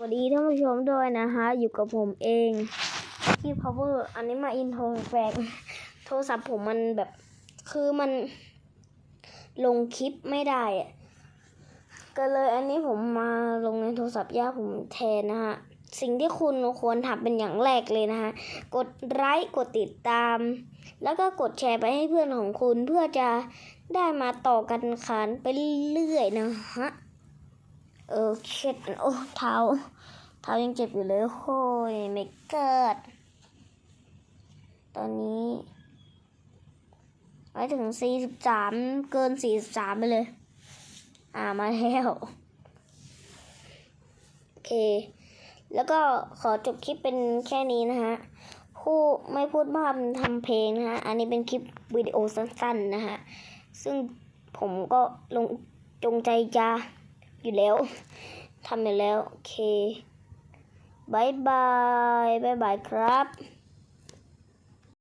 สวัสดีท่านผู้ชมด้วยนะฮะอยู่กับผมเองที่ power อันนี้มาอินโทรแฟกโทรศัพท์ผมมันแบบ คือมันลงคลิปไม่ได้อะก็เลยอันนี้ผมมาลงในโทรศัพท์ย่าผมแทนนะฮะสิ่งที่คุณควรทำเป็นอย่างแรกเลยนะฮะกดไลค์กดติดตาม แล้วก็กดแชร์ไปให้เพื่อนของคุณเพื่อจะได้มาต่อกันขานไปเรื่อยๆนะฮะ เออเช็ดโอ้เท้าเท้ายังเจ็บอยู่เลยโอ้ยไม่เกิด ตอนนี้ไปถึงสี่สิบสามเกินสี่สิบสามไปเลย อ่ามาแล้ว โอเค แล้วก็ขอจบคลิปเป็นแค่นี้นะฮะผู้ไม่พูดภาพทำเพลงนะฮะ อันนี้เป็นคลิปวิดีโอสั้นๆนะฮะ ซึ่งผมก็ลงจงใจจะ อยู่แล้วทำอยู่แล้ว โอเคบายบายบายบายครับ